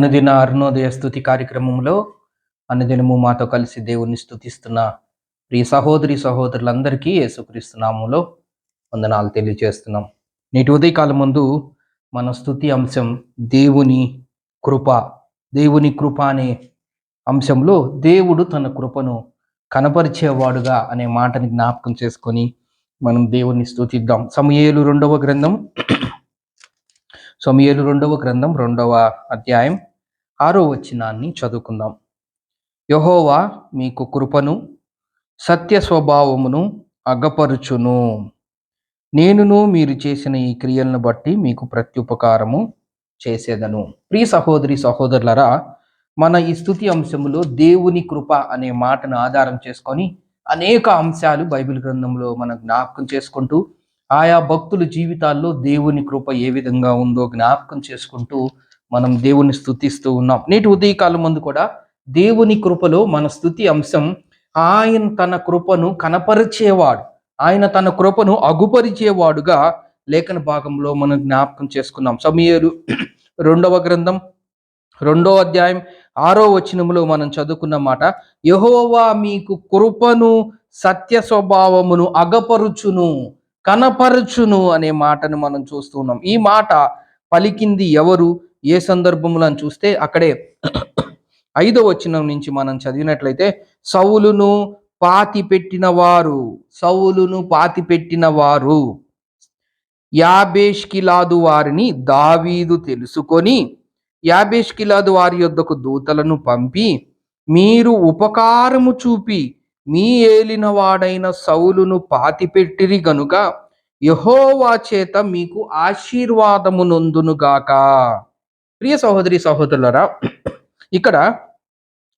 అనుదిన అరుణోదయ స్థుతి కార్యక్రమంలో అనుదినము మాతో కలిసి దేవుణ్ణి స్థుతిస్తున్న ప్రియ సహోదరి సహోదరులందరికీ యేసుక్రీస్తునామంలో వందనాలు తెలియజేస్తున్నాం. నేటి ఉదయకాలం ముందు మన స్థుతి అంశం దేవుని కృప. దేవుని కృప అనే అంశంలో దేవుడు తన కృపను కనపరిచేవాడుగా అనే మాటని జ్ఞాపకం చేసుకొని మనం దేవుణ్ణి స్థుతిద్దాం సమయేలు రెండవ గ్రంథం. సమయలు రెండవ గ్రంథం రెండవ అధ్యాయం. ఆరో వచనాన్ని చదువుకుందాం. యహోవా మీకు కృపను సత్య స్వభావమును అగ్గపరుచును నేనును మీరు చేసిన ఈ క్రియలను బట్టి మీకు ప్రత్యుపకారము చేసేదను. ప్రియ సహోదరి సహోదరులరా మన ఈ స్థుతి అంశములో దేవుని కృప అనే మాటను ఆధారం చేసుకొని అనేక అంశాలు బైబిల్ గ్రంథంలో మనం జ్ఞాపకం చేసుకుంటూ ఆయా భక్తుల జీవితాల్లో దేవుని కృప ఏ విధంగా ఉందో జ్ఞాపకం చేసుకుంటూ మనం దేవుని స్థుతిస్తూ ఉన్నాం. నేటి ఉదయకాలం ముందు కూడా దేవుని కృపలో మన స్థుతి అంశం ఆయన తన కృపను కనపరిచేవాడు ఆయన తన కృపను అగుపరిచేవాడుగా లేఖన భాగంలో మనం జ్ఞాపకం చేసుకున్నాం. సమయలు రెండవ గ్రంథం రెండో అధ్యాయం ఆరో వచనములో మనం చదువుకున్న మాట యహోవా మీకు కృపను సత్య స్వభావమును అగపరుచును కనపరుచును అనే మాటను మనం చూస్తున్నాం ఈ మాట పలికింది ఎవరు? ఏ సందర్భంలో అని చూస్తే అక్కడే ఐదో వచనం నుంచి మనం చదివినట్లయితే సౌలును పాతి పెట్టిన వారు సౌలును పాతి పెట్టిన వారు యాబేష్కిలాదు వారిని దావీదు తెలుసుకొని యాబేష్కిలాదు వారి యొద్దకు దూతలను పంపి మీరు ఉపకారము చూపి మీ ఏలిన వాడైన సౌలును పాతిపెట్టిరి గనుక యహోవా చేత మీకు ఆశీర్వాదము నొందునుగాక. ప్రియ సహోదరి సహోదరులరా ఇక్కడ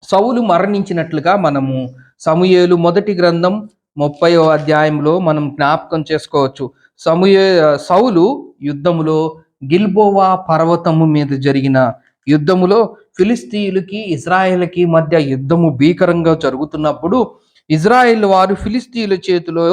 సౌలు మరణించినట్లుగా మనము సమూయేలు మొదటి గ్రంథం ముప్పై అధ్యాయంలో మనం జ్ఞాపకం చేసుకోవచ్చు. సమూయే సౌలు యుద్ధములో గిల్బోవా పర్వతము మీద జరిగిన యుద్ధములో ఫిలిస్తీయులకి ఇజ్రాయెల్కి మధ్య యుద్ధము భీకరంగా జరుగుతున్నప్పుడు ఇజ్రాయెల్ వారు ఫిలిస్తీయుల చేతిలో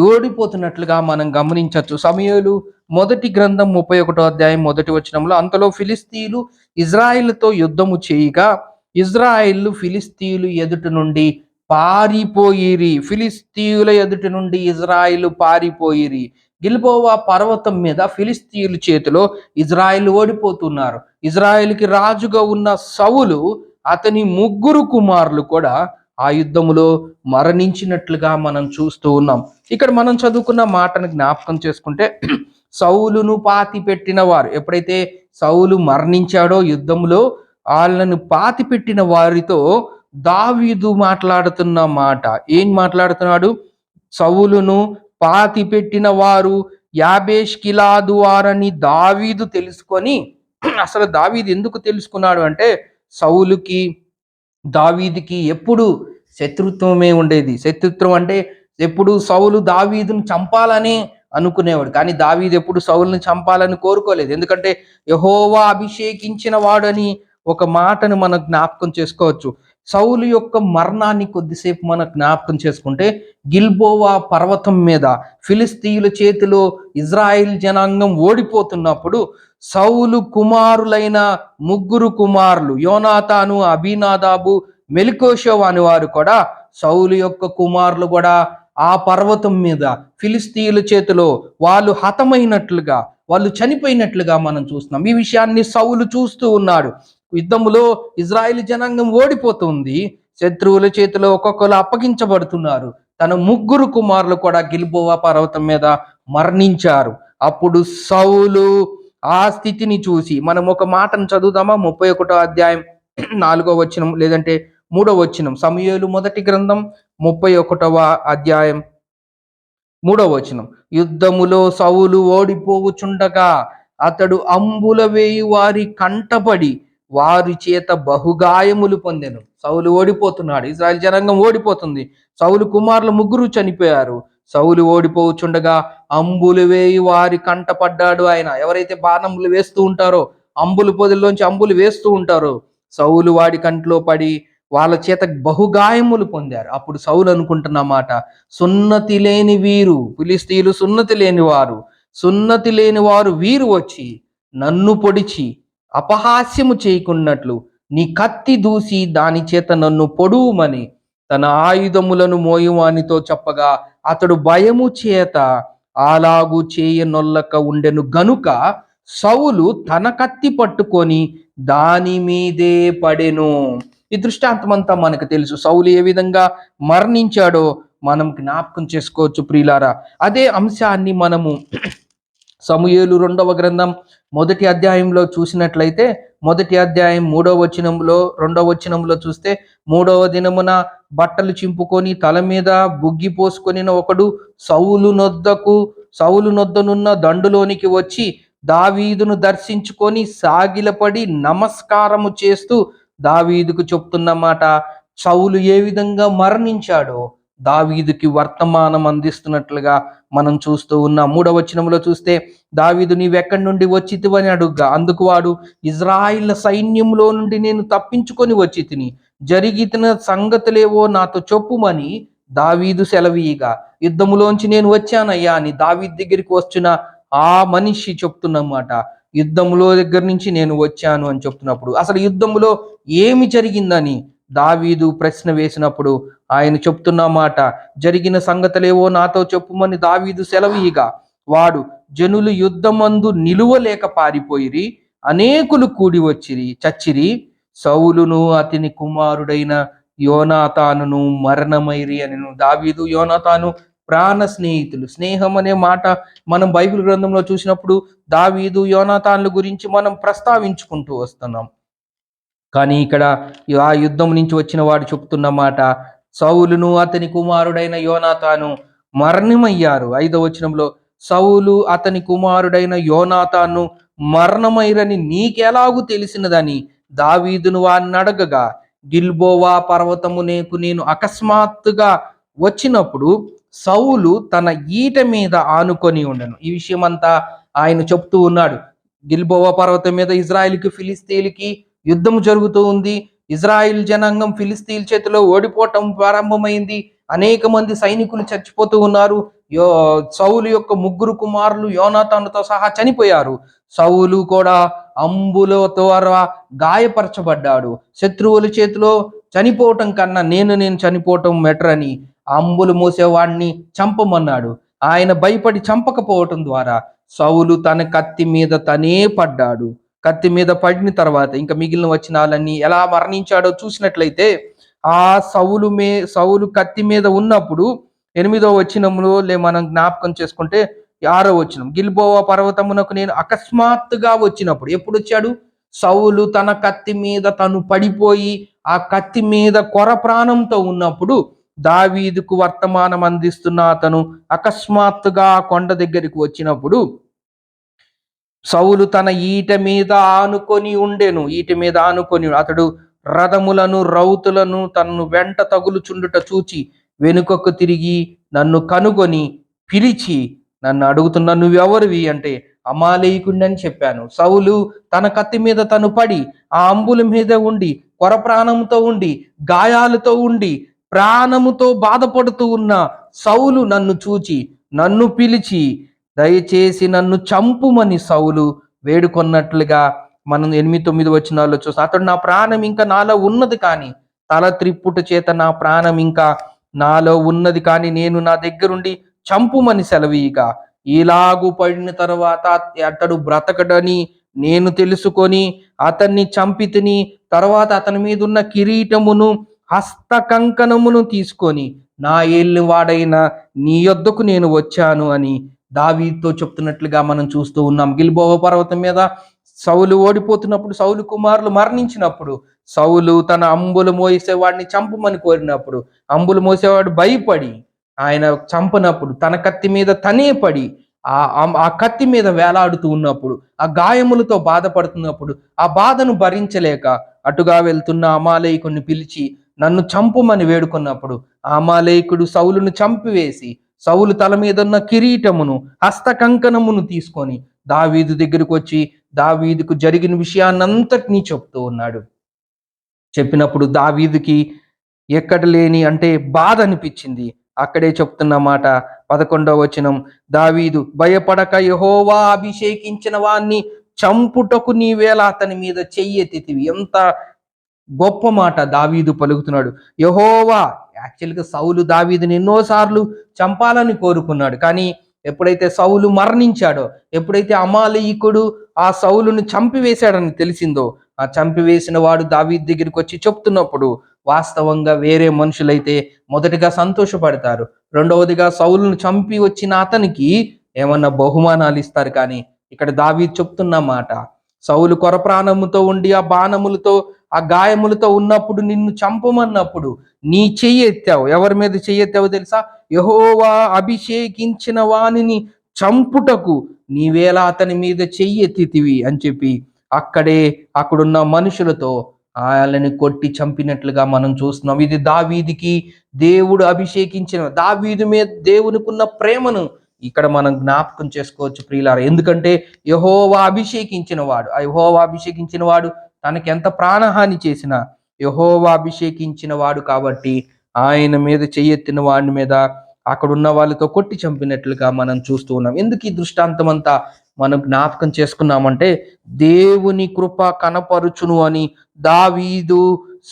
ఓడిపోతున్నట్లుగా మనం గమనించవచ్చు. సమయాలు మొదటి గ్రంథం ముప్పై ఒకటో అధ్యాయం మొదటి వచనంలో అంతలో ఫిలిస్తీన్లు ఇజ్రాయిల్తో యుద్ధము చేయగా ఇజ్రాయిల్ ఫిలిస్తీన్లు ఎదుటి నుండి పారిపోయిరి. ఫిలిస్తీయుల ఎదుటి నుండి ఇజ్రాయిల్ పారిపోయిరి. గిల్బోవా పర్వతం మీద ఫిలిస్తీయుల చేతిలో ఇజ్రాయిల్ ఓడిపోతున్నారు. ఇజ్రాయిల్కి రాజుగా ఉన్న సవులు అతని ముగ్గురు కుమారులు కూడా ఆ యుద్ధములో మరణించినట్లుగా మనం చూస్తూ ఉన్నాం. ఇక్కడ మనం చదువుకున్న మాటను జ్ఞాపకం చేసుకుంటే సౌలును పాతి పెట్టిన వారు ఎప్పుడైతే సౌలు మరణించాడో యుద్ధంలో వాళ్ళను పాతి పెట్టిన వారితో దావీదు మాట్లాడుతున్న మాట. ఏం మాట్లాడుతున్నాడు? సౌలును పాతి పెట్టిన వారు యాబేష్ కిలాదు వారని దావీదు తెలుసుకొని అసలు దావీదు ఎందుకు తెలుసుకున్నాడు అంటే సౌలుకి దావీదికి ఎప్పుడు శత్రుత్వమే ఉండేది. శత్రుత్వం అంటే ఎప్పుడు సౌలు దావీదును చంపాలని అనుకునేవాడు. కానీ దావీదు ఎప్పుడు సౌలుని చంపాలని కోరుకోలేదు. ఎందుకంటే యహోవా అభిషేకించిన వాడని ఒక మాటను మనం జ్ఞాపకం చేసుకోవచ్చు. సౌలు యొక్క మరణాన్ని కొద్దిసేపు మన జ్ఞాపకం చేసుకుంటే గిల్బోవా పర్వతం మీద ఫిలిస్తీయుల చేతిలో ఇజ్రాయిల్ జనాంగం ఓడిపోతున్నప్పుడు సౌలు కుమారులైన ముగ్గురు కుమారులు యోనాతాను అభినాదాబు మెలికోషవ్ అని వారు కూడా సౌలు యొక్క కుమారులు కూడా ఆ పర్వతం మీద ఫిలిస్తీయుల చేతిలో వాళ్ళు హతమైనట్లుగా వాళ్ళు చనిపోయినట్లుగా మనం చూస్తున్నాం. ఈ విషయాన్ని సౌలు చూస్తూ ఉన్నాడు. యుద్ధములో ఇజ్రాయిల్ జనాంగం ఓడిపోతుంది. శత్రువుల చేతిలో ఒక్కొక్కరు అప్పగించబడుతున్నారు. తన ముగ్గురు కుమారులు కూడా గిల్బోవా పర్వతం మీద మరణించారు. అప్పుడు సౌలు ఆ స్థితిని చూసి మనం ఒక మాటను చదువుదామా? ముప్పై ఒకటో అధ్యాయం నాలుగో వచనం లేదంటే మూడో వచనం. సమయలు మొదటి గ్రంథం ముప్పై ఒకటవ అధ్యాయం మూడో వచనం. యుద్ధములో సౌలు ఓడిపోవుచుండగా అతడు అంబుల వేయి వారి కంటపడి వారి చేత బహుగాయములు పొందెను. సౌలు ఓడిపోతున్నాడు. ఇజ్రాయల్ జనాంగం ఓడిపోతుంది. సౌలు కుమారులు ముగ్గురు చనిపోయారు. సౌలు ఓడిపోవచ్చుండగా అంబులు వేయి వారి కంట పడ్డాడు ఆయన. ఎవరైతే బాణములు వేస్తూ ఉంటారో అంబులు పొదిలోంచి అంబులు వేస్తూ ఉంటారో సౌలు వాడి కంట్లో పడి వాళ్ళ చేత బహుగాయములు పొందారు. అప్పుడు సౌలు అనుకుంటున్న మాట సున్నతి లేని వీరు ఫిలిస్తీయులు సున్నతి లేని వారు. సున్నతి లేని వారు వీరు వచ్చి నన్ను పొడిచి అపహాస్యము చేయకున్నట్లు నీ కత్తి దూసి దాని చేత నన్ను పొడువుమని తన ఆయుధములను మోయువానితో చెప్పగా అతడు భయము చేత అలాగు చేయనొల్లక ఉండెను గనుక సౌలు తన కత్తి పట్టుకొని దాని మీదే పడెను. ఈ దృష్టాంతమంతా మనకు తెలుసు. సౌలు ఏ విధంగా మరణించాడో మనం జ్ఞాపకం చేసుకోవచ్చు ప్రియులారా. అదే అంశాన్ని మనము సమూయేలు రెండవ గ్రంథం మొదటి అధ్యాయంలో చూసినట్లయితే మొదటి అధ్యాయం మూడవ వచనంలో రెండవ వచనంలో చూస్తే మూడవ దినమున బట్టలు చింపుకొని తల మీద బుగ్గి పోసుకొనిన ఒకడు సౌలు నొద్దకు సౌలు నొద్దనున్న దండులోనికి వచ్చి దావీదును దర్శించుకొని సాగిలపడి నమస్కారము చేస్తూ దావీదుకు చెప్తున్నమాట సౌలు ఏ విధంగా మరణించాడో దావీదుకి వర్తమానం అందిస్తున్నట్లుగా మనం చూస్తూ ఉన్నాం. మూడవ వచనంలో చూస్తే దావీదు నీవెక్కడి నుండి వచ్చితివని అడుగ్గా. అందుకు వాడు ఇజ్రాయిల్ సైన్యంలో నుండి నేను తప్పించుకొని వచ్చి తిని జరిగిన సంగతులేవో నాతో చెప్పుమని దావీదు సెలవీయగా. యుద్ధములోంచి నేను వచ్చానయ్యా అని దావీద్ దగ్గరికి వచ్చిన ఆ మనిషి చెప్తున్నమాట యుద్ధములో దగ్గర నుంచి నేను వచ్చాను అని చెప్తున్నప్పుడు అసలు యుద్ధములో ఏమి జరిగిందని దావీదు ప్రశ్న వేసినప్పుడు ఆయన చెప్తున్న మాట జరిగిన సంగతులేవో నాతో చెప్పుమని దావీదు సెలవీగా వాడు జనులు యుద్ధమందు నిలువలేక పారిపోయిరి అనేకులు కూడి వచ్చిరి చచ్చిరి. సౌలును అతని కుమారుడైన యోనాతానును మరణమైరి అని దావీదు యోనాతాను ప్రాణ స్నేహితులు. స్నేహం అనే మాట మనం బైబిల్ గ్రంథంలో చూసినప్పుడు దావీదు యోనాతాన్ల గురించి మనం ప్రస్తావించుకుంటూ వస్తున్నాం. కానీ ఇక్కడ ఆ యుద్ధం నుంచి వచ్చిన వాడు చెప్తున్న మాట సౌలును అతని కుమారుడైన యోనాతాను మరణమయ్యారు. ఐదవ వచనంలో సౌలు అతని కుమారుడైన యోనాతాను మరణమైరని నీకెలాగూ తెలిసినదని దావీదును వారిని అడగగా గిల్బోవా పర్వతము నేకు నేను అకస్మాత్తుగా వచ్చినప్పుడు సౌలు తన ఈట మీద ఆనుకొని ఉండను. ఈ విషయం అంతా ఆయన చెప్తూ ఉన్నాడు. గిల్బోవా పర్వతం మీద ఇజ్రాయిల్కి ఫిలిస్తీన్కి యుద్ధం జరుగుతూ ఉంది. ఇజ్రాయిల్ జనాంగం ఫిలిస్తీన్ చేతిలో ఓడిపోవటం ప్రారంభమైంది. అనేక మంది సైనికులు చచ్చిపోతూ ఉన్నారు. యో సౌలు యొక్క ముగ్గురు కుమారులు యోనాతానుతో సహా చనిపోయారు. సౌలు కూడా అంబుల ద్వారా గాయపరచబడ్డాడు. శత్రువుల చేతిలో చనిపోవటం కన్నా నేను నేను చనిపోవటం బెటర్ అని అంబులు మోసేవాడిని చంపమన్నాడు. ఆయన భయపడి చంపకపోవటం ద్వారా సౌలు తన కత్తి మీద తనే పడ్డాడు. కత్తి మీద పడిన తర్వాత ఇంకా మిగిలిన వచనాలన్నీ ఎలా మరణించాడో చూసినట్లయితే ఆ సౌలు మే సౌలు కత్తి మీద ఉన్నప్పుడు ఎనిమిదో వచనంలో లే మనం జ్ఞాపకం చేసుకుంటే ఆరో వచనం గిల్బోవా పర్వతమునకు నేను అకస్మాత్తుగా వచ్చినప్పుడు ఎప్పుడు వచ్చాడు? సౌలు తన కత్తి మీద తను పడిపోయి ఆ కత్తి మీద కొర ప్రాణంతో ఉన్నప్పుడు దావీదుకు వర్తమానం అందిస్తున్న అతను అకస్మాత్తుగా కొండ దగ్గరికి వచ్చినప్పుడు సౌలు తన ఈట మీద ఆనుకొని ఉండెను ఈట మీద ఆనుకొని అతడు రథములను రౌతులను తనను వెంట తగులుచుండుట చూచి వెనుకకు తిరిగి నన్ను కనుగొని పిలిచి నన్ను అడుగుతున్న నువ్వెవరివి? అంటే అమాలేయకుండని చెప్పాను. సౌలు తన కత్తి మీద తను పడి ఆ అంబుల మీద ఉండి కొర ప్రాణంతో ఉండి గాయాలతో ఉండి ప్రాణముతో బాధపడుతూ ఉన్న సౌలు నన్ను చూచి నన్ను పిలిచి దయచేసి నన్ను చంపుమని సౌలు వేడుకొన్నట్లుగా మనం ఎనిమిది తొమ్మిది వచ్చినాల్లో చూస్తాం. అతడు నా ప్రాణం ఇంకా నాలో ఉన్నది కానీ తల త్రిప్పుట చేత నా ప్రాణం ఇంకా నాలో ఉన్నది కానీ నేను నా దగ్గరుండి చంపుమని సెలవీయగా. ఇలాగు పడిన తర్వాత అతడు బ్రతకడని నేను తెలుసుకొని అతన్ని చంపితిని తర్వాత అతని మీద ఉన్న కిరీటమును హస్త కంకణమును తీసుకొని నా ఏళ్ళు వాడైన నీ యొద్దకు నేను వచ్చాను అని దావీతో చెప్తున్నట్లుగా మనం చూస్తూ ఉన్నాం. గిల్బోవ పర్వతం మీద సౌలు ఓడిపోతున్నప్పుడు సౌలు కుమారులు మరణించినప్పుడు సౌలు తన అంబులు మోసేవాడిని చంపమని కోరినప్పుడు అంబులు మోసేవాడు భయపడి ఆయన చంపనప్పుడు తన కత్తి మీద తనే పడి ఆ ఆ కత్తి మీద వేలాడుతూ ఉన్నప్పుడు ఆ గాయములతో బాధపడుతున్నప్పుడు ఆ బాధను భరించలేక అటుగా వెళ్తున్న అమాలయకుని పిలిచి నన్ను చంపుమని వేడుకున్నప్పుడు ఆ అమాలయకుడు సౌలును చంపివేసి సౌలు తల మీదున్న కిరీటమును హస్త కంకణమును తీసుకొని దావీదు దగ్గరికి వచ్చి దావీదుకు జరిగిన విషయాన్నంతటినీ చెప్తూ ఉన్నాడు. చెప్పినప్పుడు దావీదుకి ఎక్కడ లేని అంటే బాధ అనిపించింది. అక్కడే చెప్తున్న మాట పదకొండవ వచనం దావీదు భయపడక యహోవా అభిషేకించిన వాణ్ణి చంపుటకు నీవేళ అతని మీద చెయ్యెత్తితివి. ఎంత గొప్ప మాట దావీదు పలుకుతున్నాడు. యహోవా యాక్చువల్గా సౌలు దావీదుని ఎన్నోసార్లు చంపాలని కోరుకున్నాడు. కానీ ఎప్పుడైతే సౌలు మరణించాడో ఎప్పుడైతే అమాలయకుడు ఆ సౌలును చంపివేశాడని తెలిసిందో ఆ చంపివేసిన వాడు దావీద్ దగ్గరికి వచ్చి చెప్తున్నప్పుడు వాస్తవంగా వేరే మనుషులైతే మొదటిగా సంతోషపడతారు. రెండవదిగా సౌలును చంపి వచ్చిన అతనికి ఏమన్నా బహుమానాలు ఇస్తారు కానీ ఇక్కడ దావీద్ చెప్తున్న మాట సౌలు కొర ప్రాణముతో ఉండి ఆ బాణములతో ఆ గాయములతో ఉన్నప్పుడు నిన్ను చంపమన్నప్పుడు నీ చెయ్యి ఎత్తావు. ఎవరి మీద చెయ్యి తెలుసా? యహోవా అభిషేకించిన వానిని చంపుటకు నీవేలా అతని మీద చెయ్యి ఎత్తితివి అని చెప్పి అక్కడే అక్కడున్న మనుషులతో వాళ్ళని కొట్టి చంపినట్లుగా మనం చూస్తున్నాం. ఇది దావీదికి దేవుడు అభిషేకించిన దావీది మీద దేవునికున్న ప్రేమను ఇక్కడ మనం జ్ఞాపకం చేసుకోవచ్చు ప్రియులారా. ఎందుకంటే యహోవా అభిషేకించిన వాడు ఆ యహోవా అభిషేకించిన వాడు తనకి ఎంత ప్రాణహాని చేసినా యహోవా అభిషేకించిన వాడు కాబట్టి ఆయన మీద చెయ్యెత్తిన వాడి మీద అక్కడ ఉన్న వాళ్ళతో కొట్టి చంపినట్లుగా మనం చూస్తూ ఉన్నాం. ఎందుకు ఈ దృష్టాంతం అంతా మనం జ్ఞాపకం చేసుకున్నామంటే దేవుని కృప కనపరుచును అని దావీదు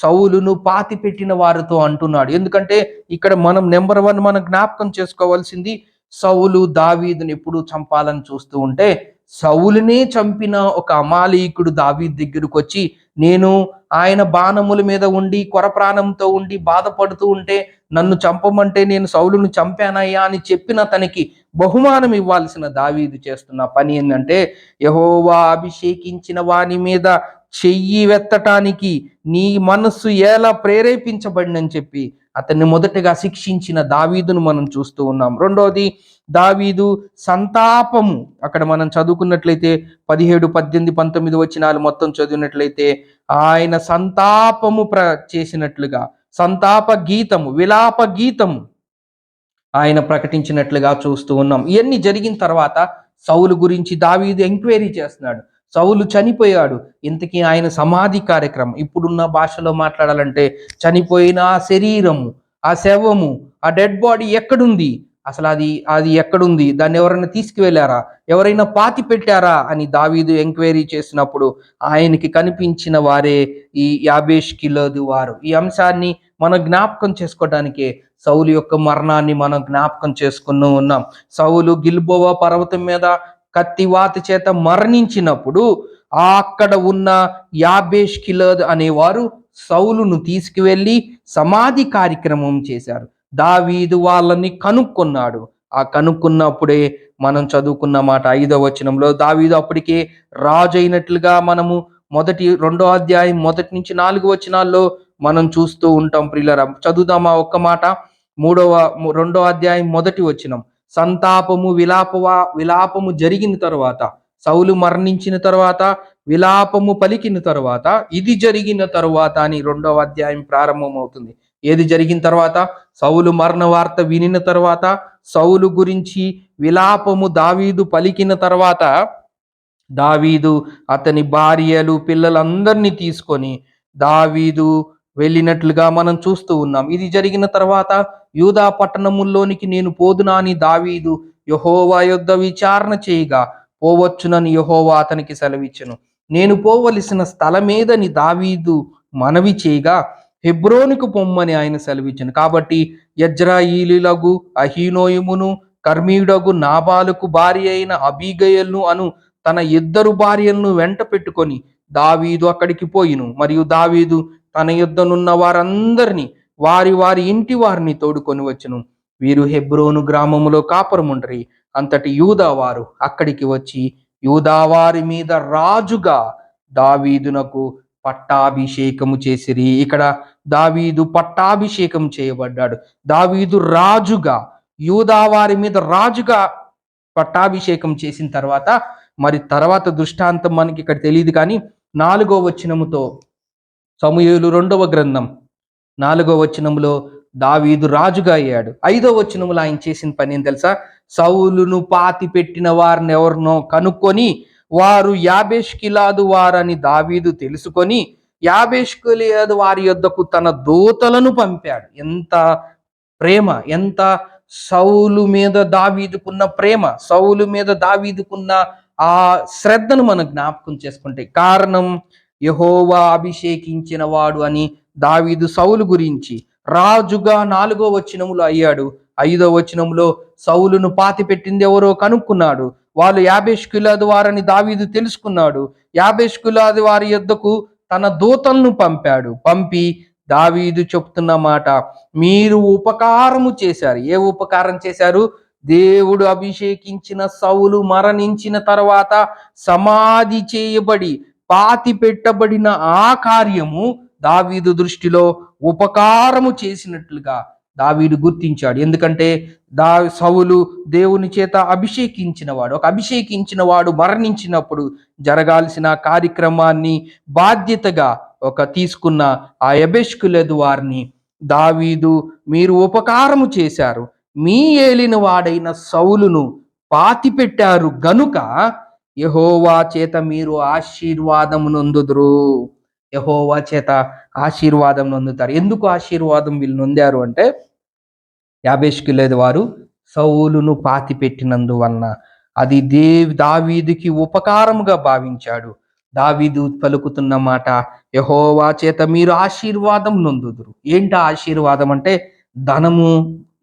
సౌలును పాతి పెట్టిన వారితో అంటున్నాడు. ఎందుకంటే ఇక్కడ మనం నెంబర్ వన్ మనం జ్ఞాపకం చేసుకోవాల్సింది సౌలు దావీదుని ఎప్పుడు చంపాలని చూస్తూ ఉంటే సౌలునే చంపిన ఒక అమాలీకుడు దావీ దగ్గరకు వచ్చి నేను ఆయన బాణముల మీద ఉండి కొర ప్రాణంతో ఉండి బాధపడుతూ ఉంటే నన్ను చంపమంటే నేను సౌలును చంపానయ్యా అని చెప్పిన తనకి బహుమానం ఇవ్వాల్సిన దావీదు చేస్తున్న పని ఏంటంటే యహోవా అభిషేకించిన వాని మీద చెయ్యి వెత్తటానికి నీ మనస్సు ఎలా ప్రేరేపించబడినని చెప్పి అతన్ని మొదటగా శిక్షించిన దావీదును మనం చూస్తూ ఉన్నాం. రెండోది దావీదు సంతాపము. అక్కడ మనం చదువుకున్నట్లయితే పదిహేడు పద్దెనిమిది పంతొమ్మిది వచ్చినాలు మొత్తం చదివినట్లయితే ఆయన సంతాపము ప్ర చేసినట్లుగా సంతాప గీతము విలాప గీతము ఆయన ప్రకటించినట్లుగా చూస్తూ ఉన్నాం. ఇవన్నీ జరిగిన తర్వాత సౌలు గురించి దావీదు ఎంక్వైరీ చేస్తున్నాడు. సౌలు చనిపోయాడు. ఇంతకీ ఆయన సమాధి కార్యక్రమం. ఇప్పుడున్న భాషలో మాట్లాడాలంటే చనిపోయిన ఆ శరీరము ఆ శవము ఆ డెడ్ బాడీ ఎక్కడుంది? అసలు అది అది ఎక్కడుంది? దాన్ని ఎవరైనా తీసుకువెళ్ళారా? ఎవరైనా పాతి పెట్టారా? అని దావీదు ఎంక్వైరీ చేసినప్పుడు ఆయనకి కనిపించిన వారే ఈ యాబేష్ కిలోది వారు. ఈ అంశాన్ని మనం జ్ఞాపకం చేసుకోవడానికే సౌలు యొక్క మరణాన్ని మనం జ్ఞాపకం చేసుకుని ఉన్నాం సౌలు గిల్బోవా పర్వతం మీద కత్తివాత చేత మరణించినప్పుడు ఆ అక్కడ ఉన్న యాబేష్ కిలద్ అనేవారు సౌలును తీసుకువెళ్ళి సమాధి కార్యక్రమం చేశారు. దావీదు వాళ్ళని కనుక్కున్నాడు. ఆ కనుక్కున్నప్పుడే మనం చదువుకున్న మాట ఐదవ వచనంలో దావీదు అప్పటికే రాజు అయినట్లుగా మనము మొదటి రెండో అధ్యాయం మొదటి నుంచి నాలుగు వచనాల్లో మనం చూస్తూ ఉంటాం ప్రియులరా. చదువుదామా ఒక్క మాట? మూడవ రెండో అధ్యాయం మొదటి వచనం. సంతాపము విలాపవా విలాపము జరిగిన తర్వాత సౌలు మరణించిన తర్వాత విలాపము పలికిన తర్వాత ఇది జరిగిన తర్వాత అని రెండవ అధ్యాయం ప్రారంభమవుతుంది. ఏది జరిగిన తర్వాత? సౌలు మరణ వార్త వినిన తర్వాత సౌలు గురించి విలాపము దావీదు పలికిన తర్వాత దావీదు అతని భార్యలు పిల్లలందరినీ తీసుకొని దావీదు వెళ్ళినట్లుగా మనం చూస్తూ ఉన్నాం. ఇది జరిగిన తర్వాత యూదా పట్టణముల్లోనికి నేను పోదునా అని దావీదు యహోవా యొద్ద విచారణ చేయగా పోవచ్చునని యహోవా అతనికి సెలవిచ్చెను. నేను పోవలసిన స్థలమేదని దావీదు మనవి చేయగా హెబ్రోనుకు పొమ్మని ఆయన సెలవిచ్చెను. కాబట్టి యజ్రాయిలులగు అహీనోయమును కర్మీయుడగు నాబాలకు భార్య అయిన అబీగయల్ను అను తన ఇద్దరు భార్యలను వెంట పెట్టుకొని దావీదు అక్కడికి పోయిను. మరియు దావీదు తన యుద్ధనున్న వారందరినీ వారి వారి ఇంటి వారిని తోడుకొని వచ్చును. వీరు హెబ్రోను గ్రామములో కాపురముండ్రి. అంతటి యూదా వారు అక్కడికి వచ్చి యూదా వారి మీద రాజుగా దావీదునకు పట్టాభిషేకము చేసిరి. ఇక్కడ దావీదు పట్టాభిషేకం చేయబడ్డాడు. దావీదు రాజుగా యూదా వారి మీద రాజుగా పట్టాభిషేకం చేసిన తర్వాత మరి తర్వాత దృష్టాంతం మనకి ఇక్కడ తెలియదు కానీ నాలుగో వచనముతో సమూయేలు రెండవ గ్రంథం. నాలుగో వచనములో దావీదు రాజుగా అయ్యాడు. ఐదో వచనములో ఆయన చేసిన పని ఏం తెలుసా? సౌలును పాతి పెట్టిన వారిని ఎవరినో కనుక్కొని వారు యాబేష్ కిలాదు వారని దావీదు తెలుసుకొని యాబేష్ కిలాదు వారి యొద్దకు తన దూతలను పంపాడు. ఎంత ప్రేమ ఎంత సౌలు మీద దావీదుకున్న ప్రేమ సౌలు మీద దావీదుకున్న ఆ శ్రద్ధను మనం జ్ఞాపకం చేసుకుంటే కారణం యహోవా అభిషేకించిన వాడు అని దావీదు సౌలు గురించి రాజుగా నాలుగో వచనములో అయ్యాడు. ఐదో వచనంలో సౌలును పాతి పెట్టింది ఎవరో కనుక్కున్నాడు. వాళ్ళు యాబేష్కులాది వారని దావీదు తెలుసుకున్నాడు. యాభేష్ కులాది వారి యొద్దకు తన దూతలను పంపాడు. పంపి దావీదు చెప్తున్న మాట మీరు ఉపకారము చేశారు. ఏ ఉపకారం చేశారు? దేవుడు అభిషేకించిన సౌలు మరణించిన తర్వాత సమాధి చేయబడి పాతి పెట్టబడిన ఆ కార్యము దావీదు దృష్టిలో ఉపకారము చేసినట్లుగా దావీదు గుర్తించాడు. ఎందుకంటే దా సవులు దేవుని చేత అభిషేకించిన వాడు ఒక అభిషేకించిన వాడు మరణించినప్పుడు జరగాల్సిన కార్యక్రమాన్ని బాధ్యతగా ఒక తీసుకున్న ఆ ఎబెష్కులదు వారిని దావీదు మీరు ఉపకారము చేశారు. మీ ఏలిన వాడైన సౌలును పాతి పెట్టారు గనుక యహోవా చేత మీరు ఆశీర్వాదము నొందుదురు. యహోవా చేత ఆశీర్వాదం నొందుతారు. ఎందుకు ఆశీర్వాదం వీళ్ళు నొందారు అంటే యాభేష్కిలేదు వారు సౌలును పాతి పెట్టినందువలన అది దేవ్ దావీదుకి ఉపకారముగా భావించాడు. దావీదు పలుకుతున్న మాట యహోవా చేత మీరు ఆశీర్వాదం నొందుదురు. ఏంటి ఆశీర్వాదం అంటే ధనము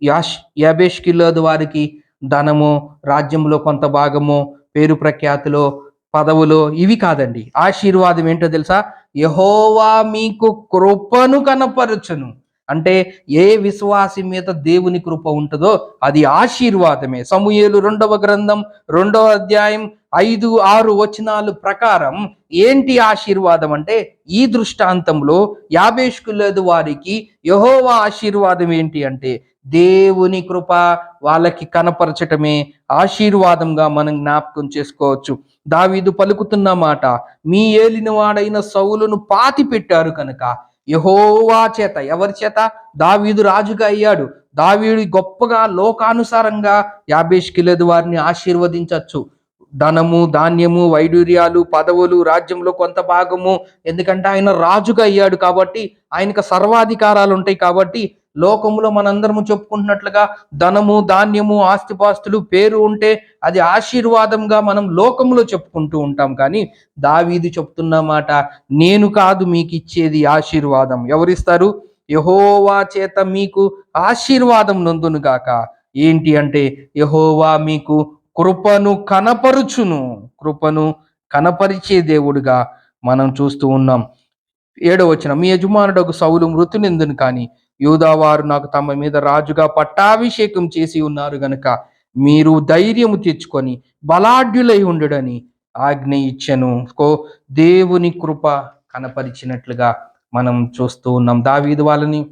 యాష్ యాభేష్కిలేదు వారికి ధనము రాజ్యంలో కొంత భాగము పేరు ప్రఖ్యాతులు పదవులు ఇవి కాదండి. ఆశీర్వాదం ఏంటో తెలుసా? యహోవా మీకు కృపను కనపరచును. అంటే ఏ విశ్వాసి మీద దేవుని కృప ఉంటుందో అది ఆశీర్వాదమే. సమూయేలు రెండవ గ్రంథం రెండవ అధ్యాయం ఐదు ఆరు వచనాలు ప్రకారం ఏంటి ఆశీర్వాదం అంటే ఈ దృష్టాంతంలో యాభేష్కులేదు వారికి యహోవా ఆశీర్వాదం ఏంటి అంటే దేవుని కృప వాళ్ళకి కనపరచటమే ఆశీర్వాదంగా మనం జ్ఞాపకం చేసుకోవచ్చు. దావీదు పలుకుతున్న మాట మీ ఏలినవాడైన సౌలును పాతి పెట్టారు కనుక యహోవా చేత. ఎవరి చేత? దావీదు రాజుగా అయ్యాడు. దావీడు గొప్పగా లోకానుసారంగా యాభేష్కిలేదు వారిని ఆశీర్వదించవచ్చు ధనము ధాన్యము వైడూర్యాలు పదవులు రాజ్యంలో కొంత భాగము ఎందుకంటే ఆయన రాజుగా అయ్యాడు కాబట్టి ఆయనకు సర్వాధికారాలు ఉంటాయి కాబట్టి లోకములో మనందరము చెప్పుకుంటున్నట్లుగా ధనము ధాన్యము ఆస్తిపాస్తులు పేరు ఉంటే అది ఆశీర్వాదంగా మనం లోకములో చెప్పుకుంటూ ఉంటాం. కానీ దావీది చెప్తున్న మాట నేను కాదు మీకు ఇచ్చేది ఆశీర్వాదం. ఎవరిస్తారు? యహోవా చేత మీకు ఆశీర్వాదం నందును గాక ఏంటి అంటే యహోవా మీకు కృపను కనపరుచును. కృపను కనపరిచే దేవుడుగా మనం చూస్తూ ఉన్నాం. ఏడవచనం మీ యజమానుడు సౌలు మృతునిందును కానీ యూదావారు నాకు తమ మీద రాజుగా పట్టాభిషేకం చేసి ఉన్నారు గనుక మీరు ధైర్యము తెచ్చుకొని బలాఢ్యులై ఉండడని ఆజ్ఞ ఇచ్చెను. కో దేవుని కృప కనపరిచినట్లుగా మనం చూస్తూ ఉన్నాం. దావీదు వాళ్ళని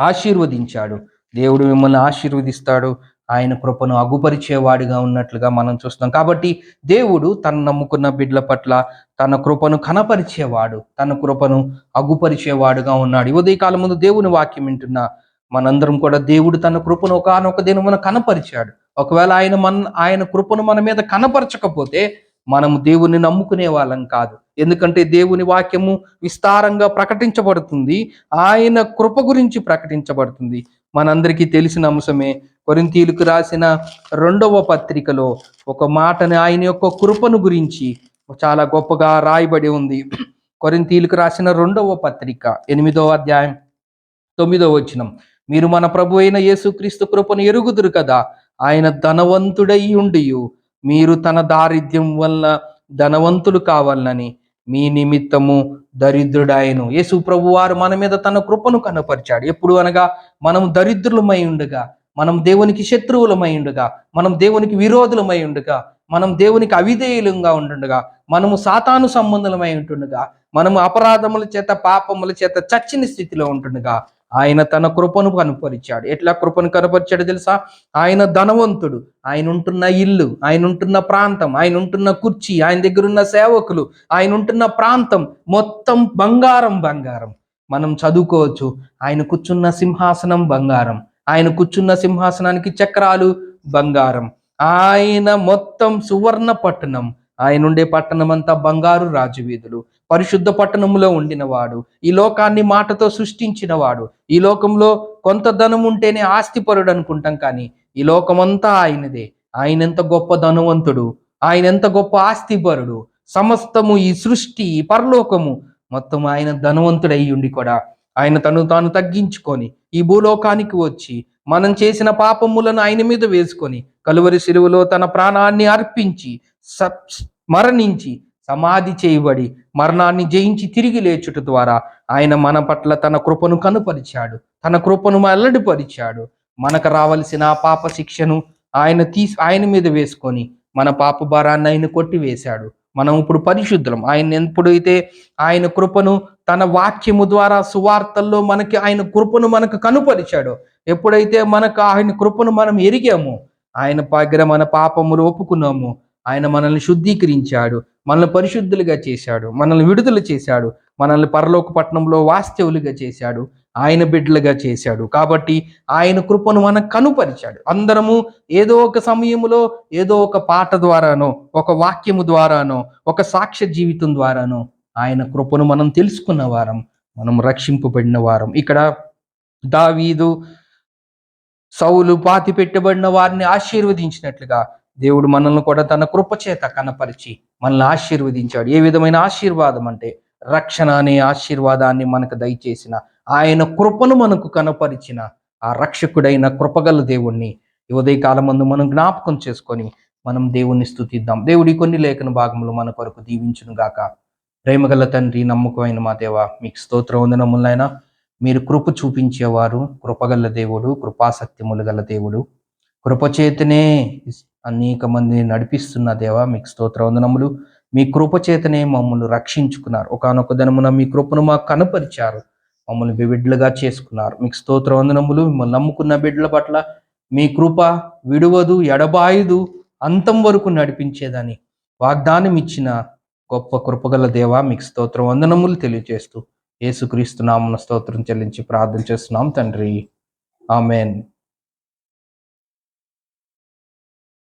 ఆశీర్వదించాడు. దేవుడు మిమ్మల్ని ఆశీర్వదిస్తాడు. ఆయన కృపను అగుపరిచేవాడిగా ఉన్నట్లుగా మనం చూస్తున్నాం. కాబట్టి దేవుడు తను నమ్ముకున్న బిడ్డల పట్ల తన కృపను కనపరిచేవాడు తన కృపను అగుపరిచేవాడుగా ఉన్నాడు. ఈ ఉదయకాలం ముందు దేవుని వాక్యం వింటున్న మనందరం కూడా దేవుడు తన కృపను ఒకనొక దినమున కనపరిచాడు. ఒకవేళ ఆయన మన ఆయన కృపను మన మీద కనపరచకపోతే మనము దేవుని నమ్ముకునే వాళ్ళం కాదు. ఎందుకంటే దేవుని వాక్యము విస్తారంగా ప్రకటించబడుతుంది. ఆయన కృప గురించి ప్రకటించబడుతుంది. మనందరికీ తెలిసిన అంశమే కొరింతీలకు రాసిన రెండవ పత్రికలో ఒక మాటని ఆయన యొక్క కృపను గురించి చాలా గొప్పగా రాయబడి ఉంది. కొరింతీలకు రాసిన రెండవ పత్రిక ఎనిమిదవ అధ్యాయం తొమ్మిదవ వచనం. మీరు మన ప్రభు అయిన యేసుక్రీస్తు కృపను ఎరుగుదురు కదా ఆయన ధనవంతుడై ఉండియు. మీరు తన దారిద్ర్యం వల్ల ధనవంతులు కావాలని మీ నిమిత్తము దరిద్రుడాయను. యేసు ప్రభు వారు మన మీద తన కృపను కనపరిచాడు. ఎప్పుడు అనగా మనం దరిద్రులమై ఉండగా మనం దేవునికి శత్రువులమై ఉండగా మనం దేవునికి విరోధులమై ఉండగా మనం దేవునికి అవిధేయులంగా ఉంటుండగా మనము సాతాను సంబంధులమై ఉంటుండగా మనము అపరాధముల చేత పాపముల చేత చచ్చిన స్థితిలో ఉంటుండగా ఆయన తన కృపను కనపరిచాడు. ఎట్లా కృపను కనపరిచాడు తెలుసా? ఆయన ధనవంతుడు. ఆయన ఉంటున్న ఇల్లు ఆయన ఉంటున్న ప్రాంతం ఆయన ఉంటున్న కుర్చీ ఆయన దగ్గర ఉన్న సేవకులు ఆయన ఉంటున్న ప్రాంతం మొత్తం బంగారం బంగారం. మనం చదువుకోవచ్చు ఆయన కూర్చున్న సింహాసనం బంగారం. ఆయన కూర్చున్న సింహాసనానికి చక్రాలు బంగారం. ఆయన మొత్తం సువర్ణ పట్టణం. ఆయన ఉండే పట్టణం అంతా బంగారు రాజవీధులు. పరిశుద్ధ పట్టణములో ఉండినవాడు. ఈ లోకాన్ని మాటతో సృష్టించినవాడు. ఈ లోకంలో కొంత ధనం ఉంటేనే ఆస్తిపరుడు అనుకుంటాం కానీ ఈ లోకమంతా ఆయనదే. ఆయన ఎంత గొప్ప ధనవంతుడు. ఆయన ఎంత గొప్ప ఆస్తిపరుడు. సమస్తము ఈ సృష్టి ఈ పరలోకము. మొత్తం ఆయన ధనవంతుడై ఉండి కూడా ఆయన తను తాను తగ్గించుకొని ఈ భూలోకానికి వచ్చి మనం చేసిన పాపములను ఆయన మీద వేసుకొని కలువరి శిలువలో తన ప్రాణాన్ని అర్పించి స- మరణించి సమాధి చేయబడి మరణాన్ని జయించి తిరిగి లేచుట ద్వారా ఆయన మన పట్ల తన కృపను కనుపరిచాడు. తన కృపను మల్లడిపరిచాడు. మనకు రావలసిన పాప శిక్షను ఆయన తీసి ఆయన మీద వేసుకొని మన పాప భారాన్ని ఆయన కొట్టివేశాడు. మనం ఇప్పుడు పరిశుద్ధం ఆయన ఎప్పుడైతే ఆయన కృపను తన వాక్యము ద్వారా సువార్తల్లో మనకి ఆయన కృపను మనకు కనుపరిచాడో ఎప్పుడైతే మనకు ఆయన కృపను మనం ఎరిగామో ఆయన దగ్గర మన పాపములు ఒప్పుకున్నాము ఆయన మనల్ని శుద్ధీకరించాడు. మనల్ని పరిశుద్ధులుగా చేశాడు మనల్ని విడుదల చేశాడు మనల్ని పరలోక పట్టణంలో వాస్తవులుగా చేశాడు ఆయన బిడ్డలుగా చేశాడు. కాబట్టి ఆయన కృపను మనకు కనుపరిచాడు. అందరము ఏదో ఒక సమయంలో ఏదో ఒక పాట ద్వారానో ఒక వాక్యము ద్వారానో ఒక సాక్ష్య జీవితం ద్వారానో ఆయన కృపను మనం తెలుసుకున్న వారం మనం రక్షింపబడిన వారం. ఇక్కడ దావీదు సౌలు పాతి పెట్టబడిన వారిని ఆశీర్వదించినట్లుగా దేవుడు మనల్ని కూడా తన కృప చేత కనపరిచి మనల్ని ఆశీర్వదించాడు. ఏ విధమైన ఆశీర్వాదం అంటే రక్షణ అనే ఆశీర్వాదాన్ని మనకు దయచేసిన ఆయన కృపను మనకు కనపరిచిన ఆ రక్షకుడైన కృపగల దేవుణ్ణి ఉదయకాలం ముందు మనం జ్ఞాపకం చేసుకొని మనం దేవుణ్ణి స్థుతిద్దాం. దేవుడి కొన్ని లేఖన భాగములు మన కొరకు దీవించునుగాక ప్రేమగల తండ్రి నమ్మకమైన మా దేవ మీకు స్తోత్ర వందనములైనా మీరు కృప చూపించేవారు కృపగల దేవుడు కృపాసక్తిములు గల దేవుడు. కృపచేతనే అనేక మందిని నడిపిస్తున్న దేవా మీకు స్తోత్ర వందనములు. మీ కృపచేతనే మమ్మల్ని రక్షించుకున్నారు. ఒకనొక దినమున మీ కృపను మాకు కనపరిచారు. మమ్మల్ని బిడ్డలుగా చేసుకున్నారు. మీకు స్తోత్ర వందనములు. మిమ్మల్ని నమ్ముకున్న బిడ్డల పట్ల మీ కృప విడువదు ఎడబాయుదు అంతం వరకు నడిపించేదని వాగ్దానం ఇచ్చిన గొప్ప కృపగల దేవ మీకు స్తోత్ర వందనములు తెలియజేస్తూ యేసుక్రీస్తు నామన స్తోత్రం చెల్లించి ప్రార్థన చేస్తున్నాం తండ్రి. ఆమెన్.